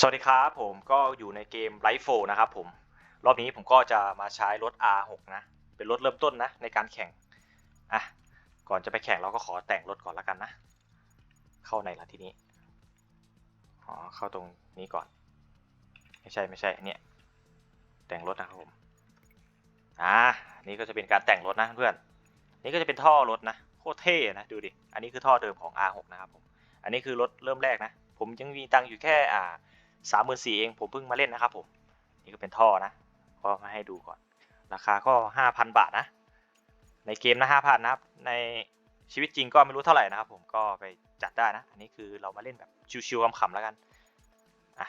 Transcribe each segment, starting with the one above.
สวัสดีครับผมก็อยู่ในเกม l i f e 4นะครับผม รอบนี้ผมก็จะมาใช้รถ R6 นะ เป็นรถเริ่มต้นนะ ในการแข่งอะก่อนจะไปแข่งเราก็ขอแต่งรถก่อนละกันนะ เข้าในละทีนี้อ๋อเข้าตรงนี้ก่อน ไม่ใช่ไม่ใช่เนี่ยแต่งรถนะครับผมอ่านี่ก็จะเป็นการแต่งรถนะเพื่อน นี่ก็จะเป็นท่อรถนะโคตรเท่นะดูดิอันนี้คือท่อเดิมของ R6 นะครับผมอันนี้คือรถเริ่มแรกนะ ผมยังมีตังค์อยู่แค่อ่า สามหมื่นสี่เองผมเพิ่งมาเล่นนะครับผม นี่ก็เป็นท่อนะ ก็มาให้ดูก่อน ราคาก็ห้าพันบาทนะ ในเกมนะห้าพันนะครับ ในชีวิตจริงก็ไม่รู้เท่าไหร่นะครับผมก็ไปจัดได้นะ อันนี้คือเรามาเล่นแบบชิวๆขำๆแล้วกันอะ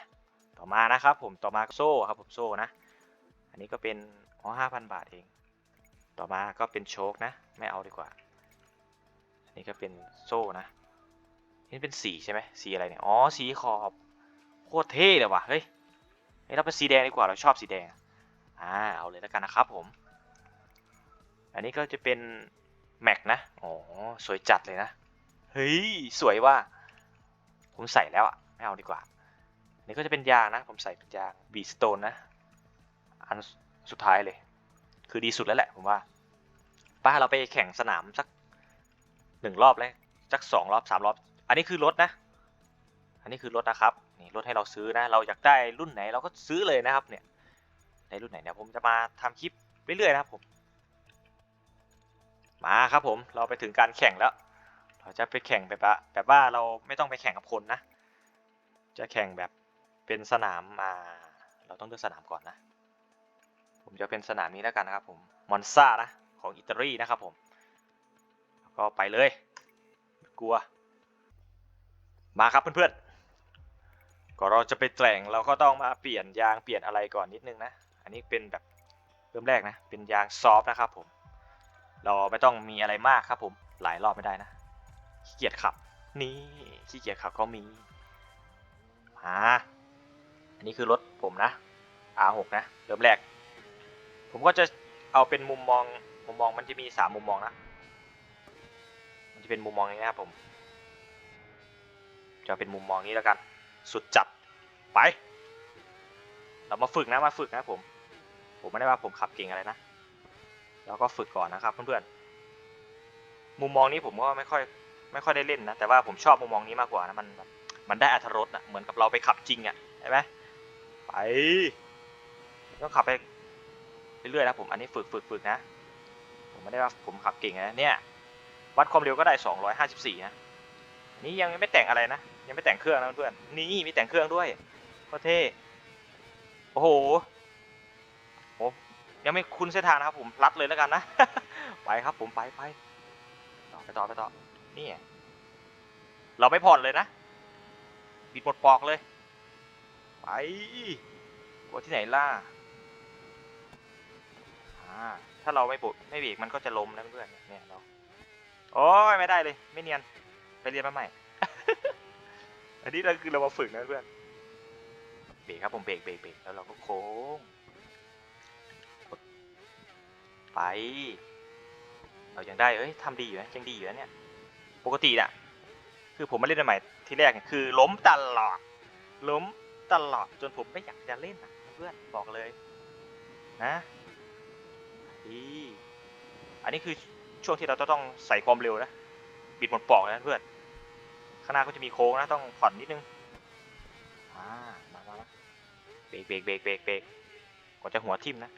ต่อมานะครับผมต่อมาโซ่ครับผมโซ่นะ อันนี้ก็เป็นอ๋อห้าพันบาทเอง ต่อมาก็เป็นโชคนะไม่เอาดีกว่า อันนี้ก็เป็นโซ่นะนี่เป็นสีใช่ไหมสีอะไรเนี่ยอ๋อสีขอบ โคตรเท่เลยว่ะเฮ้ยเราเป็นสีแดงดีกว่าเราชอบสีแดงอ่าเอาเลยแล้วกันนะครับผม อันนี้ก็จะเป็นแม็กนะอ๋อสวยจัดเลยนะเฮ้ยสวยว่ะผมใส่แล้วอะไม่เอาดีกว่าอันนี้ก็จะเป็นยางนะ ผมใส่เป็นยางบีสโตนนะอันสุดท้ายเลย คือดีสุดแล้วแหละผมว่าป้าเราไปแข่งสนามสักหนึ่งรอบแล้วสักสองรอบสามรอบ อันนี้คือรถนะ อันนี้คือรถนะครับ นี่รถให้เราซื้อนะ เราอยากได้รุ่นไหนเราก็ซื้อเลยนะครับเนี่ยในรุ่นไหนเนี่ยผมจะมาทำคลิปเรื่อยๆนะครับผมมาครับผมเราไปถึงการแข่งแล้ว เราจะไปแข่งแบบว่าแบบว่าเราไม่ต้องไปแข่งกับคนนะ จะแข่งแบบเป็นสนามอ่าเราต้องเลือกสนามก่อนนะ ผมจะเป็นสนามนี้แล้วกันนะครับผมมอนซ่านะของอิตาลีนะครับผมก็ไปเลยกลัว มาครับเพื่อนๆ ก็เราจะไปแต่งเราก็ต้องมาเปลี่ยนยางเปลี่ยนอะไรก่อนนิดนึงนะ อันนี้เป็นแบบเริ่มแรกนะ เป็นยางซอฟต์นะครับผม เราไม่ต้องมีอะไรมากครับผม หลายรอบไม่ได้นะขี้เกียจขับ นี่ขี้เกียจขับก็มีมาอันนี้คือรถผมนะ R6 นะ เริ่มแรก ผมก็จะเอาเป็นมุมมองมุมมองมันจะมีสามมุมมองนะ มันจะเป็นมุมมองอย่างนี้นะครับผม จะเป็นมุมมองนี้แล้วกัน สุดจัดไป เรามาฝึกนะมาฝึกนะผม ผมไม่ได้ว่าผมขับเก่งอะไรนะแล้วก็ฝึกก่อนนะครับเพื่อนๆมุมมองนี้ผมก็ไม่ค่อยไม่ค่อยได้เล่นนะแต่ว่าผมชอบมุมมองนี้มากกว่านะมันมันได้อัธรสอะเหมือนกับเราไปขับจริงอะใช่ไหมไปต้องขับไปเรื่อยๆนะผมอันนี้ฝึกฝึกฝึกนะ ผมไม่ได้ว่าผมขับเก่งนะเนี่ยวัดความเร็วก็ได้ 254 นะ นี่ยังไม่แต่งอะไรนะ ยังไม่แต่งเครื่องนะเพื่อนนี่มีแต่งเครื่องด้วยก็เท่โอ้โหโอ้ยังไม่คุ้นเส้นทางนะครับผมรัดเลยแล้วกันนะไปครับผมไปไปต่อไปต่อไปต่อนี่เราไม่ผ่อนเลยนะบิดหมดปอกเลย ไปกลัวที่ไหนล่ะอ่าถ้าเราไม่บุไม่เบรกมันก็จะล้มนะเพื่อนเนี่ยเราโอ้ยไม่ได้เลย ไม่เนียนไปเรียนมาใหม่ อันนี้เราคือเรามาฝึกนะเพื่อน เบรกครับผมเบรกเบรกเบรกแล้วเราก็โค้ง ไป เรายังได้เอ้ยทำดีอยู่นะยังดีอยู่นะเนี่ย ปกติน่ะ คือผมมาเล่นใหม่ที่แรกเนี่ยคือ ล้มตลอด ล้มตลอดจนผมไม่อยากจะเล่นนะเพื่อนบอกเลย นะดีอันนี้คือช่วงที่เราต้องใส่ความเร็วนะบิดหมดปอกเลยนะเพื่อน ข้างหน้าก็จะมีโค้งนะต้องผ่อนนิดนึงอ่ามามามาเบรกเบรกเบรกเบรกเบรกก่อนจะหัวทิ่มนะ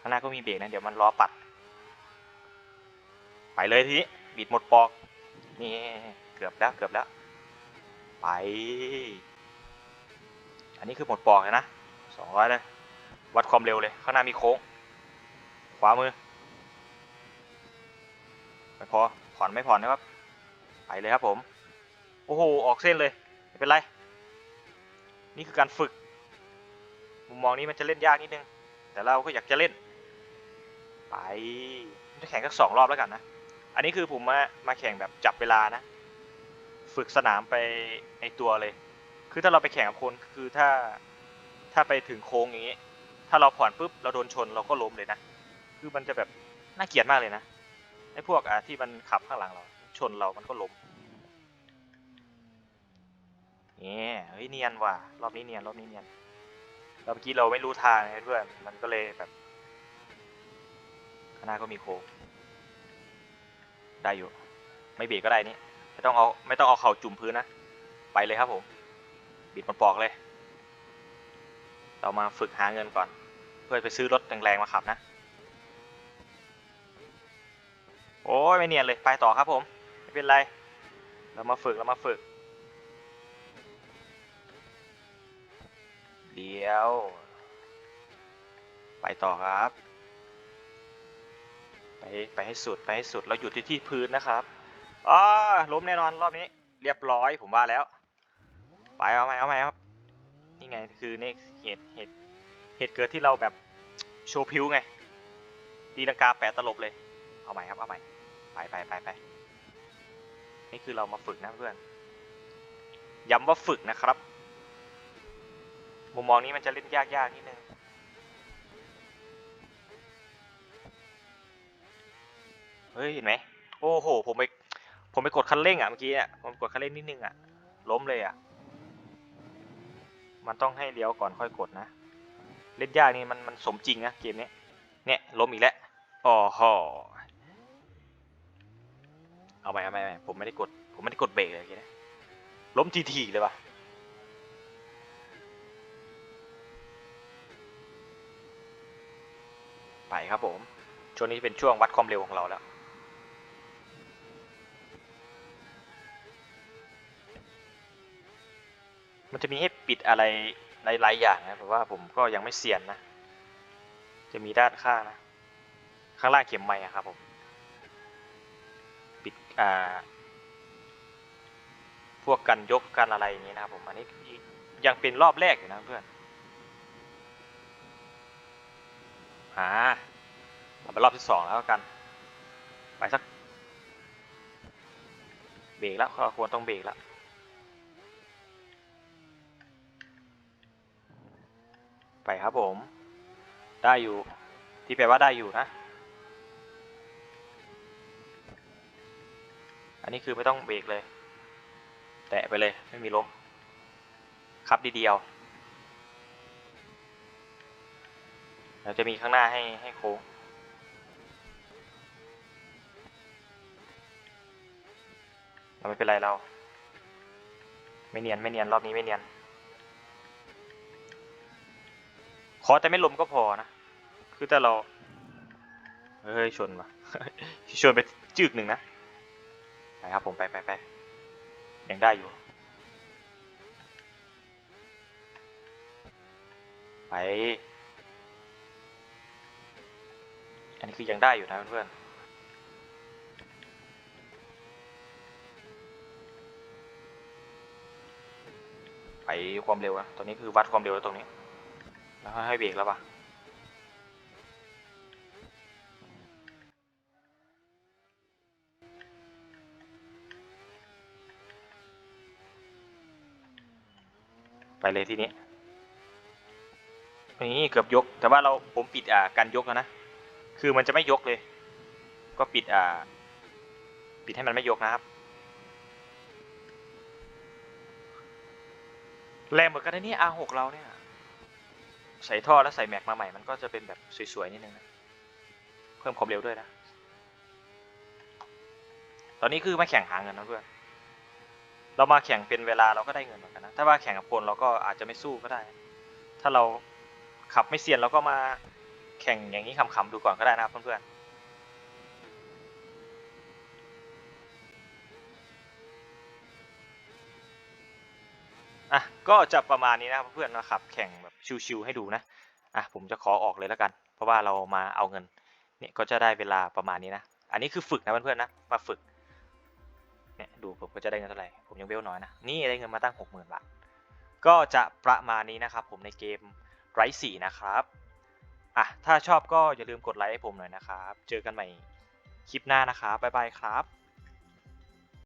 ข้างหน้าก็มีเบรกนะเดี๋ยวมันล้อปัด ไปเลยทีนี้บิดหมดปอกนี่เกือบแล้วเกือบแล้ว ไป อันนี้คือหมดปอกเลยนะสองร้อยเลยวัดความเร็วเลย ข้างหน้ามีโค้ง ขวามือ ไม่พอ ผ่อนไม่ผ่อนนะครับ ไปเลยครับผม โอ้โห ออกเส้นเลย ไม่เป็นไร นี่คือการฝึก มุมมองนี้มันจะเล่นยากนิดนึง แต่เราก็อยากจะเล่น ไปจะแข่งสักสองรอบแล้วกันนะ อันนี้คือผมมา มาแข่งแบบจับเวลานะ ฝึกสนามไปในตัวเลย คือถ้าเราไปแข่งกับคน คือถ้า ถ้าไปถึงโค้งอย่างนี้ ถ้าเราผ่อนปุ๊บ เราโดนชนเราก็ล้มเลยนะ คือมันจะแบบน่าเกลียดมากเลยนะ ไอ้พวกอะที่มันขับข้างหลังเรา ชนเรามันก็ล้มนี่เฮ้ยเนียนว่ะรอบนี้เนียนรอบนี้เนียนแล้วเมื่อกี้เราไม่รู้ทางไงเพื่อนมันก็เลยแบบข้างหน้าก็มีโค้งได้อยู่ ไม่เบรกก็ได้นี่ไม่ต้องเอาไม่ต้องเอาเข่าจุ่มพื้นนะไปเลยครับผมบิดมันปอกเลย เรามาฝึกหาเงินก่อน เพื่อไปซื้อรถแรงๆมาขับนะ โอ้ยไม่เนียนเลยไปต่อครับผมไม่เป็นไรเรามาฝึกเรามาฝึกเดี๋ยว ไปต่อครับ ไปไปให้สุดไปให้สุดเราหยุดที่ที่พื้นนะครับอ้าล้มแน่นอนรอบนี้เรียบร้อยผมว่าแล้ว ไปเอาไหมเอาไหมครับนี่ไงคือนี่เหตุเหตุเหตุเกิดที่เราแบบโชว์พิวไงตีลังกาแปะตลบเลย เอาใหม่ครับ เอาใหม่ ไปไปไปไปนี่คือเรามาฝึกนะเพื่อน ย้ำว่าฝึกนะครับ มุมมองนี้มันจะเล่นยากๆนิดนึงเฮ้ยเห็นไหมโอ้โห ผมไปผมไปกดคันเร่งอะเมื่อกี้อะผมกดคันเร่งนิดนึงอะ ล้มเลยอะ มันต้องให้เลี้ยวก่อนค่อยกดนะ เล่นยากนี่มันมันสมจริงนะเกมนี้เนี่ยล้มอีกแล้วอ๋อฮเอ เอาไปเอาไปผมไม่ได้กด ผมไม่ได้กดเบรกเลยเมื่อกี้นะล้มทีๆเลยว่ะไปครับผม ช่วงนี้เป็นช่วงวัดความเร็วของเราแล้ว มันจะมีให้ปิดอะไรหลายๆอย่างนะแต่ว่าผมก็ยังไม่เซียนนะ จะมีด้านข้างนะ ข้างล่างเข็มไม้ครับผม พวกกันยกกันอะไรอย่างนี้นะครับผมอันนี้ยังเป็นรอบแรกอยู่นะเพื่อนอ่าเราไปรอบที่สองแล้วกัน ไปสัก เบรกแล้วก็ควรต้องเบรกแล้วไปครับผม ได้อยู่ ที่แปลว่าได้อยู่นะ อันนี้คือไม่ต้องเบรกเลย แตะไปเลยไม่มีล้มขับดีเดียวเราจะมีข้างหน้าให้ให้โค้งเราไม่เป็นไรเรา ไม่เนียนไม่เนียนรอบนี้ไม่เนียน ขอแต่ไม่ล้มก็พอนะ คือแต่เรา เฮ้ยชนว่ะชนไปจึกหนึ่งนะ ไปครับผมไปไปไปยังได้อยู่ ไป อันนี้คือยังได้อยู่นะเพื่อนๆไปความเร็วนะตอนนี้คือวัดความเร็วแล้วตรงนี้ แล้วให้เบรกแล้วปะ ไปเลยที่นี้นี่เกือบยก แต่ว่าเราผมปิดอ่าการยกแล้วนะ คือมันจะไม่ยกเลย ก็ปิดอ่า ปิดให้มันไม่ยกนะครับ แรงเหมือนกันนะนี่ R6 เราเนี่ย ใส่ท่อแล้วใส่แม็กมาใหม่ มันก็จะเป็นแบบสวยๆนิดนึงนะ เพิ่มความเร็วด้วยนะ ตอนนี้คือมาแข่งหาเงินนะเพื่อน เรามาแข่งเป็นเวลาเราก็ได้เงินเหมือนกันนะ ถ้าว่าแข่งกับคนเราก็อาจจะไม่สู้ก็ได้ ถ้าเราขับไม่เซียนเราก็มาแข่งอย่างนี้ขำๆดูก่อนก็ได้นะครับเพื่อนๆอะก็จะประมาณนี้นะครับเพื่อนนะครับแข่งแบบชิวๆให้ดูนะอะผมจะขอออกเลยแล้วกัน เพราะว่าเรามาเอาเงินเนี่ยก็จะได้เวลาประมาณนี้นะ อันนี้คือฝึกนะเพื่อนๆนะมาฝึก เนี่ยดูผมก็จะได้เงินเท่าไหร่ ผมยังเวลน้อยนะ นี่ได้เงินมาตั้ง 60,000 บาท ก็จะประมาณนี้นะครับผมในเกมไรสี่นะครับ อะ ถ้าชอบก็อย่าลืมกดไลค์ให้ผมหน่อยนะครับ เจอกันใหม่คลิปหน้านะครับบ๊ายบายครับ